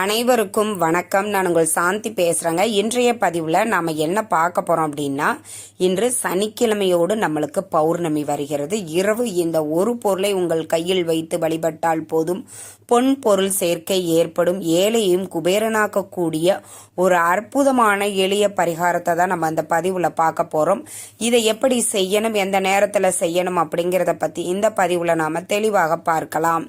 அனைவருக்கும் வணக்கம். நான் உங்கள் சாந்தி பேசுகிறேங்க இன்றைய பதிவில் நாம் என்ன பார்க்க போகிறோம் அப்படின்னா இன்று சனிக்கிழமையோடு நம்மளுக்கு பௌர்ணமி வருகிறது. இரவு இந்த ஒரு பொருளை உங்கள் கையில் வைத்து வழிபட்டால் போதும். பொன் பொருள் சேர்க்கை ஏற்படும். ஏழையும் குபேரனாக்கக்கூடிய ஒரு அற்புதமான எளிய பரிகாரத்தை தான் நம்ம அந்த பதிவில் பார்க்க போகிறோம் இதை எப்படி செய்யணும் எந்த நேரத்தில் செய்யணும் அப்படிங்கிறத பற்றி இந்த பதிவில் நாம் தெளிவாக பார்க்கலாம்.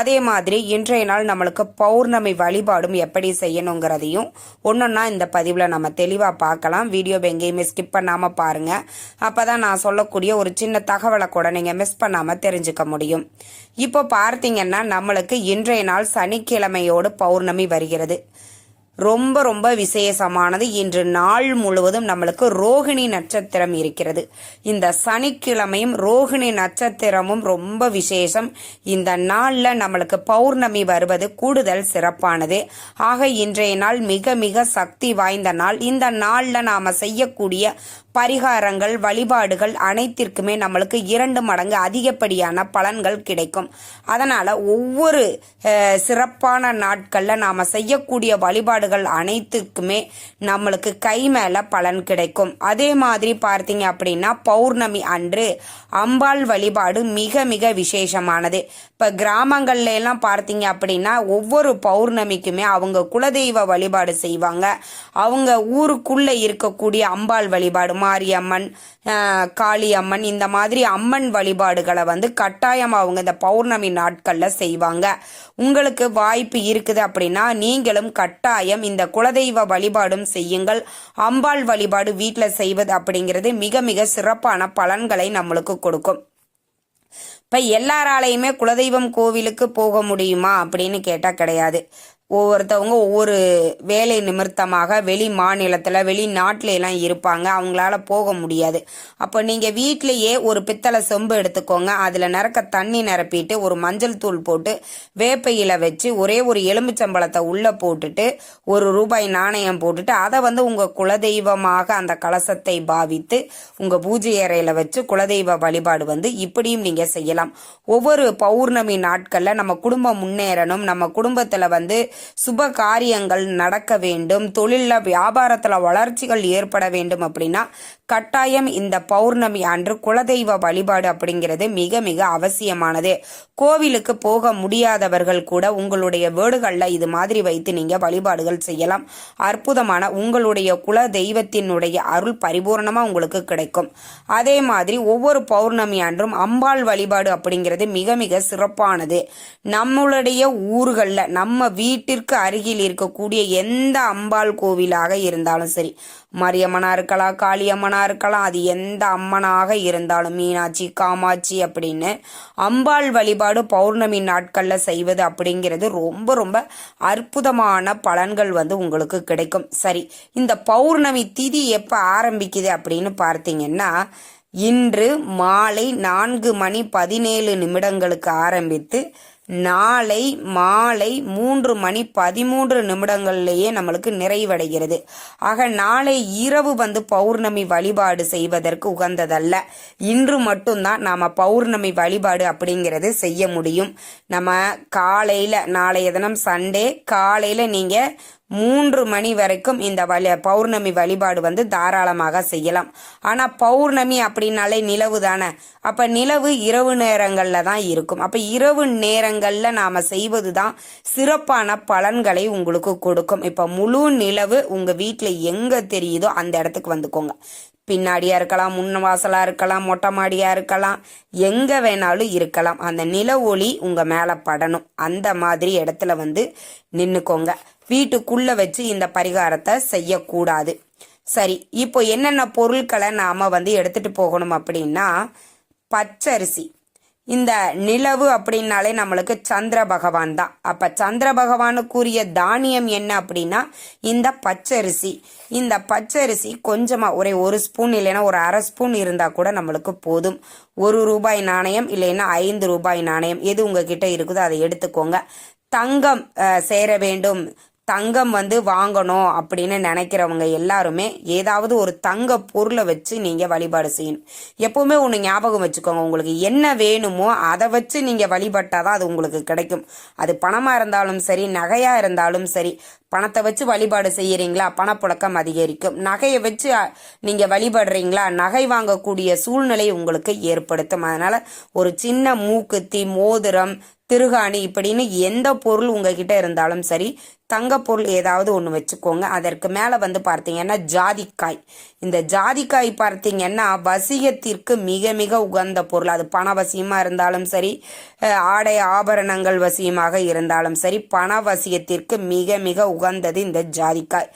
அதே மாதிரி இன்றைய நாள் நம்மளுக்கு பௌர்ணமி வழிபாடும் எப்படி செய்யணுங்கிறதையும் ஒன்றுன்னா இந்த பதிவில் நம்ம தெளிவாக பார்க்கலாம். வீடியோ எங்கேயுமே ஸ்கிப் பண்ணாமல் பாருங்கள் அப்போ தான் நான் சொல்லக்கூடிய ஒரு சின்ன தகவலை கூட நீங்கள் மிஸ் பண்ணாமல் தெரிஞ்சுக்க முடியும். இப்போ பார்த்தீங்கன்னா நம்மளுக்கு இன்றைய நாள் சனிக்கிழமையோடு பௌர்ணமி வருகிறது. ரொம்ப ரொம்ப விசேஷமானது. இன்று நாள் முழுவதும் நம்மளுக்கு ரோகிணி நட்சத்திரம் இருக்கிறது. இந்த சனிக்கிழமையும் ரோகிணி நட்சத்திரமும் ரொம்ப விசேஷம். இந்த நாளில் நம்மளுக்கு பௌர்ணமி வருவது கூடுதல் சிறப்பானது. ஆக இன்றைய நாள் மிக மிக சக்தி வாய்ந்த நாள். இந்த நாளில் நாம் செய்யக்கூடிய பரிகாரங்கள் வழிபாடுகள் அனைத்திற்குமே நம்மளுக்கு இரண்டு மடங்கு அதிகப்படியான பலன்கள் கிடைக்கும். அதனால் ஒவ்வொரு சிறப்பான நாட்களில் நாம் செய்யக்கூடிய வழிபாடுகள் அனைத்துக்குமே நம்மளுக்கு கை மேலே பலன் கிடைக்கும். அதே மாதிரி பார்த்தீங்க அப்படின்னா பௌர்ணமி அன்று அம்பாள் வழிபாடு மிக மிக விசேஷமானது. இப்போ கிராமங்கள்ல எல்லாம் பார்த்தீங்க அப்படின்னா ஒவ்வொரு பௌர்ணமிக்குமே அவங்க குலதெய்வ வழிபாடு செய்வாங்க. அவங்க ஊருக்குள்ளே இருக்கக்கூடிய அம்பாள் வழிபாடு மாரியம்மன் காளியம்மன் இந்த மாதிரி அம்மன் வழிபாடுகளை வந்து கட்டாயம் அவங்க இந்த பௌர்ணமி நாட்களில் செய்வாங்க. உங்களுக்கு வாய்ப்பு இருக்குது அப்படின்னா நீங்களும் கட்டாயம் இந்த குலதெய்வ வழிபாடும் செய்யுங்கள். அம்பாள் வழிபாடு வீட்டில் செய்வது அப்படிங்கிறது மிக மிக சிறப்பான பலன்களை நம்மளுக்கு கொடுக்கும். இப்போ எல்லாராலையுமே குலதெய்வம் கோவிலுக்கு போக முடியுமா அப்படின்னு கேட்டால் கிடையாது. ஒவ்வொருத்தவங்க ஒவ்வொரு வேலை நிமித்தமாக வெளி மாநிலத்தில் வெளிநாட்டில எல்லாம் இருப்பாங்க. அவங்களால போக முடியாது. அப்போ நீங்கள் வீட்டிலேயே ஒரு பித்தளை சொம்பு எடுத்துக்கோங்க. அதில் நிறக்க தண்ணி நிரப்பிட்டு ஒரு மஞ்சள் தூள் போட்டு வேப்பையில் வச்சு ஒரே ஒரு எலுமிச்சம்பழத்தை உள்ளே போட்டுட்டு ஒரு ரூபாய் நாணயம் போட்டுட்டு அதை வந்து உங்கள் குலதெய்வமாக அந்த கலசத்தை பாவித்து உங்கள் பூஜை அறையில் வச்சு குலதெய்வ வழிபாடு வந்து இப்படியும் நீங்கள் செய்யலாம். ஒவ்வொரு பௌர்ணமி நாட்களில் நம்ம குடும்பம் முன்னேறணும். நம்ம குடும்பத்தில் வந்து சுப காரியங்கள் நடக்க வேண்டும் தொழிலில் வியாபாரத்தில் வளர்ச்சிகள் ஏற்பட வேண்டும் அப்படின்னா கட்டாயம் இந்த பௌர்ணமி அன்று குலதெய்வ வழிபாடு அப்படிங்கிறது மிக மிக அவசியமானது. கோவிலுக்கு போக முடியாதவர்கள் கூட உங்களுடைய வீடுகளில் இது மாதிரி வைத்து நீங்கள் வழிபாடுகள் செய்யலாம். அற்புதமான உங்களுடைய குல தெய்வத்தினுடைய அருள் பரிபூர்ணமாக உங்களுக்கு கிடைக்கும். அதே மாதிரி ஒவ்வொரு பௌர்ணமி அன்றும் அம்பாள் வழிபாடு அப்படிங்கிறது மிக மிக சிறப்பானது. நம்மளுடைய ஊர்களில் நம்ம வீட்டிற்கு அருகில் இருக்கக்கூடிய எந்த அம்பாள் கோவிலாக இருந்தாலும் சரி. மரியம்மனா இருக்கலாம் காளியம்மனா இருக்கலாம் அது எந்த அம்மனாக இருந்தாலும் மீனாட்சி காமாட்சி அப்படின்னு அம்பாள் வழிபாடு பௌர்ணமி நாட்களில் செய்வது அப்படிங்கிறது ரொம்ப ரொம்ப அற்புதமான பலன்கள் வந்து உங்களுக்கு கிடைக்கும். சரி இந்த பௌர்ணமி திதி எப்போ ஆரம்பிக்குது அப்படின்னு பார்த்தீங்கன்னா இன்று மாலை நான்கு மணி பதினேழு நிமிடங்களுக்கு ஆரம்பித்து நாளை மாலை மூன்று மணி பதிமூன்று நிமிடங்கள்லேயே நம்மளுக்கு நிறைவடைகிறது. ஆக நாளை இரவு வந்து பௌர்ணமி வழிபாடு செய்வதற்கு உகந்ததல்ல. இன்று மட்டும்தான் நாம் பௌர்ணமி வழிபாடு அப்படிங்கிறது செய்ய முடியும். நம்ம காலையில் நாளைய தினம் சண்டே காலையில் நீங்கள் மூன்று மணி வரைக்கும் இந்த வழி பௌர்ணமி வழிபாடு வந்து தாராளமாக செய்யலாம். ஆனால் பௌர்ணமி அப்படின்னாலே நிலவு தானே? அப்போ நிலவு இரவு நேரங்களில் தான் இருக்கும். அப்போ இரவு நேரங்களில் நாம் செய்வது தான் சிறப்பான பலன்களை உங்களுக்கு கொடுக்கும். இப்போ முழு நிலவு உங்கள் வீட்டில் எங்கே தெரியுதோ அந்த இடத்துக்கு வந்துக்கோங்க. பின்னாடியா இருக்கலாம் முன்ன வாசலா இருக்கலாம் மொட்டை மாடியா இருக்கலாம் எங்க வேணாலும் இருக்கலாம். அந்த நில ஒளி உங்க மேல படணும். அந்த மாதிரி இடத்துல வந்து நின்னுக்கோங்க. வீட்டுக்குள்ள வச்சு இந்த பரிகாரத்தை செய்யக்கூடாது. சரி இப்போ என்னென்ன பொருட்களை நாம வந்து எடுத்துட்டு போகணும் அப்படின்னா பச்சரிசி. இந்த நிலவு அப்படின்னாலே நம்மளுக்கு சந்திர பகவான் தான். அப்ப சந்திர பகவானுக்குரிய தானியம் என்ன அப்படின்னா இந்த பச்சரிசி. இந்த பச்சரிசி கொஞ்சமா ஒரே ஒரு ஸ்பூன் இல்லைன்னா ஒரு அரை ஸ்பூன் இருந்தா கூட நம்மளுக்கு போதும். ஒரு ரூபாய் நாணயம் இல்லைன்னா ஐந்து ரூபாய் நாணயம். எது உங்ககிட்ட இருக்குதோ அதை எடுத்துக்கோங்க. தங்கம் சேர வேண்டும். தங்கம் வந்து வாங்கணும் அப்படின்னு நினைக்கிறவங்க எல்லாருமே ஏதாவது ஒரு தங்க பொருளை வச்சு நீங்கள் வழிபாடு செய்யணும். எப்போவுமே ஒன்று ஞாபகம் வச்சுக்கோங்க. உங்களுக்கு என்ன வேணுமோ அதை வச்சு நீங்கள் வழிபட்டால் தான் அது உங்களுக்கு கிடைக்கும். அது பணமாக இருந்தாலும் சரி நகையாக இருந்தாலும் சரி பணத்தை வச்சு வழிபாடு செய்கிறீங்களா பணப்புழக்கம் அதிகரிக்கும். நகையை வச்சு நீங்கள் வழிபடுறீங்களா? நகை வாங்கக்கூடிய சூழ்நிலை உங்களுக்கு ஏற்படுத்தும். அதனால் ஒரு சின்ன மூக்குத்தி மோதிரம் திருகாணி இப்படின்னு எந்த பொருள் உங்ககிட்ட இருந்தாலும் சரி தங்க பொருள் ஏதாவது ஒன்று வச்சுக்கோங்க. அதற்கு மேலே வந்து பார்த்தீங்கன்னா ஜாதிக்காய். இந்த ஜாதிக்காய் பார்த்தீங்கன்னா வசியத்திற்கு மிக மிக உகந்த பொருள். அது பண வசியமாக இருந்தாலும் சரி ஆடை ஆபரணங்கள் வசியமாக இருந்தாலும் சரி பண வசியத்திற்கு மிக மிக உகந்தது இந்த ஜாதிக்காய்.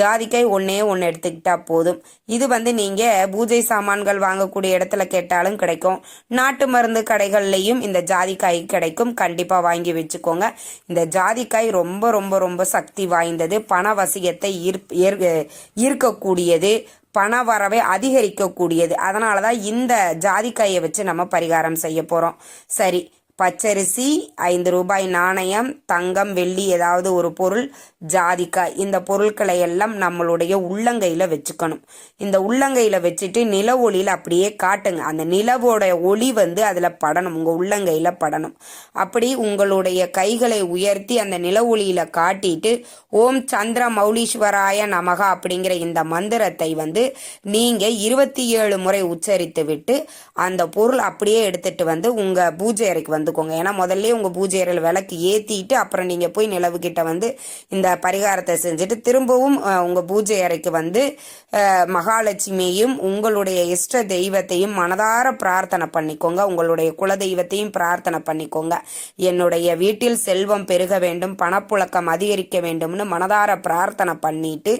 ஜாதிக்காய் ஒன்றே ஒன்று எடுத்துக்கிட்டா போதும். இது வந்து நீங்கள் பூஜை சாமான்கள் வாங்கக்கூடிய இடத்துல கேட்டாலும் கிடைக்கும். நாட்டு மருந்து கடைகள்லையும் இந்த ஜாதிக்காய் கிடைக்கும். கண்டிப்பாக வாங்கி வச்சுக்கோங்க. இந்த ஜாதிக்காய் ரொம்ப ரொம்ப ரொம்ப ரொம்ப சக்தி வாய்ந்தது. பண வசியத்தை ஏற்- ஈர்க்கக்கூடியது. பண வரவை அதிகரிக்கக்கூடியது. அதனால தான் இந்த ஜாதிக்காயை வச்சு நம்ம பரிகாரம் செய்ய போகிறோம் சரி. பச்சரிசி ஐந்து ரூபாய் நாணயம் தங்கம் வெள்ளி ஏதாவது ஒரு பொருள் ஜாதிக்காய் இந்த பொருட்களை எல்லாம் நம்மளுடைய உள்ளங்கையில் வச்சுக்கணும். இந்த உள்ளங்கையில் வச்சுட்டு நில ஒளியில் அப்படியே காட்டுங்க. அந்த நிலவோட ஒளி வந்து அதில் படணும். உங்கள் உள்ளங்கையில் படணும். அப்படி உங்களுடைய கைகளை உயர்த்தி அந்த நில ஒளியில் காட்டிட்டு ஓம் சந்திர மௌலீஸ்வராய நமக அப்படிங்கிற இந்த மந்திரத்தை வந்து நீங்கள் இருபத்தி ஏழு முறை உச்சரித்து விட்டு அந்த பொருள் அப்படியே எடுத்துட்டு வந்து உங்கள் பூஜை அறைக்கு இருந்துக்கோங்க ஏன்னா முதல்ல உங்கள் பூஜை அறையில் விளக்கு ஏற்றிட்டு அப்புறம் நீங்கள் போய் நிலவு கிட்ட வந்து இந்த பரிகாரத்தை செஞ்சுட்டு திரும்பவும் உங்கள் உங்க பூஜை அறைக்கு வந்து மகாலட்சுமியையும் உங்களுடைய இஷ்ட தெய்வத்தையும் மனதார பிரார்த்தனை பண்ணிக்கோங்க. உங்களுடைய குல தெய்வத்தையும் பிரார்த்தனை பண்ணிக்கோங்க. என்னுடைய வீட்டில் செல்வம் பெருக வேண்டும் பணப்புழக்கம் அதிகரிக்க வேண்டும்னு மனதார பிரார்த்தனை பண்ணிட்டு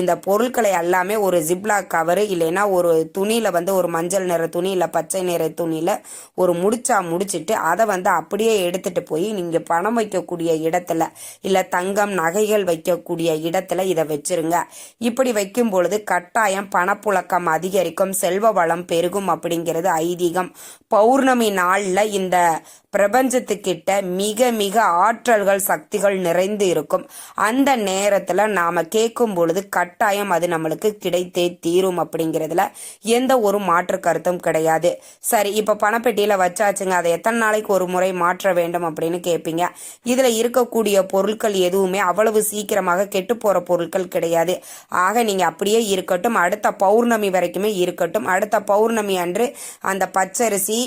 இந்த பொருட்களை எல்லாமே ஒரு ஜிப்லாக் கவரு இல்லைன்னா ஒரு துணியில் வந்து ஒரு மஞ்சள் நிற துணி இல்லை பச்சை நிற துணியில் ஒரு முடிச்சா முடிச்சிட்டு அதை வந்து அப்படியே எடுத்துட்டு போய் நீங்க பணம் வைக்கக்கூடிய இடத்துல இல்ல தங்கம் நகைகள் வைக்கக்கூடிய இடத்துல இதை வச்சிருங்க. இப்படி வைக்கும் பொழுது கட்டாயம் பணப்புழக்கம் அதிகரிக்கும் செல்வ வளம் பெருகும் அப்படிங்கிறது ஐதீகம். பௌர்ணமி நாள்ல இந்த பிரபஞ்சத்துக்கிட்ட மிக மிக ஆற்றல்கள் சக்திகள் நிறைந்து இருக்கும். அந்த நேரத்தில் நாம் கேட்கும் பொழுது கட்டாயம் அது நம்மளுக்கு கிடைத்தே தீரும் அப்படிங்கிறதுல எந்த ஒரு மாற்று கருத்தும் கிடையாது. சரி இப்போ பணப்பெட்டியில் வச்சாச்சுங்க. அதை எத்தனை நாளைக்கு ஒரு முறை மாற்ற வேண்டும் அப்படின்னு கேட்பீங்க. இதில் இருக்கக்கூடிய பொருட்கள் எதுவுமே அவ்வளவு சீக்கிரமாக கெட்டு போகிற பொருட்கள் கிடையாது. ஆக நீங்கள் அப்படியே இருக்கட்டும். அடுத்த பௌர்ணமி வரைக்குமே இருக்கட்டும். அடுத்த பௌர்ணமி அன்று அந்த பச்சரிசி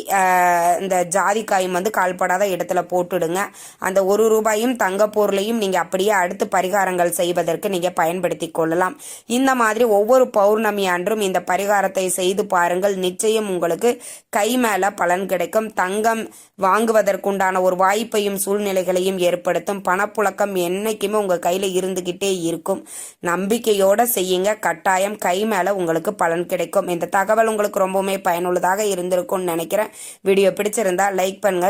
இந்த ஜாதிக்காயும் வந்து கால்படாத இடத்துல போட்டுடுங்க. அந்த ஒரு ரூபாயும் தங்க பொருளையும் நீங்க அப்படியே அடுத்து பரிகாரங்கள் செய்வதற்கு நீங்க பயன்படுத்தி கொள்ளலாம். இந்த மாதிரி ஒவ்வொரு பௌர்ணமி அன்றும் இந்த பரிகாரத்தை செய்து பாருங்கள். நிச்சயம் உங்களுக்கு கை மேல பலன் கிடைக்கும். தங்கம் வாங்குவதற்குண்டான ஒரு வாய்ப்பையும் சூழ்நிலைகளையும் ஏற்படுத்தும். பணப்புழக்கம் என்னைக்குமே உங்க கையில இருந்துகிட்டே இருக்கும். நம்பிக்கையோட செய்யுங்க. கட்டாயம் கை மேல உங்களுக்கு பலன் கிடைக்கும். இந்த தகவல் உங்களுக்கு ரொம்பவுமே பயனுள்ளதாக இருந்திருக்கும்னு நினைக்கிறேன். வீடியோ பிடிச்சிருந்தா லைக் பண்ணுங்க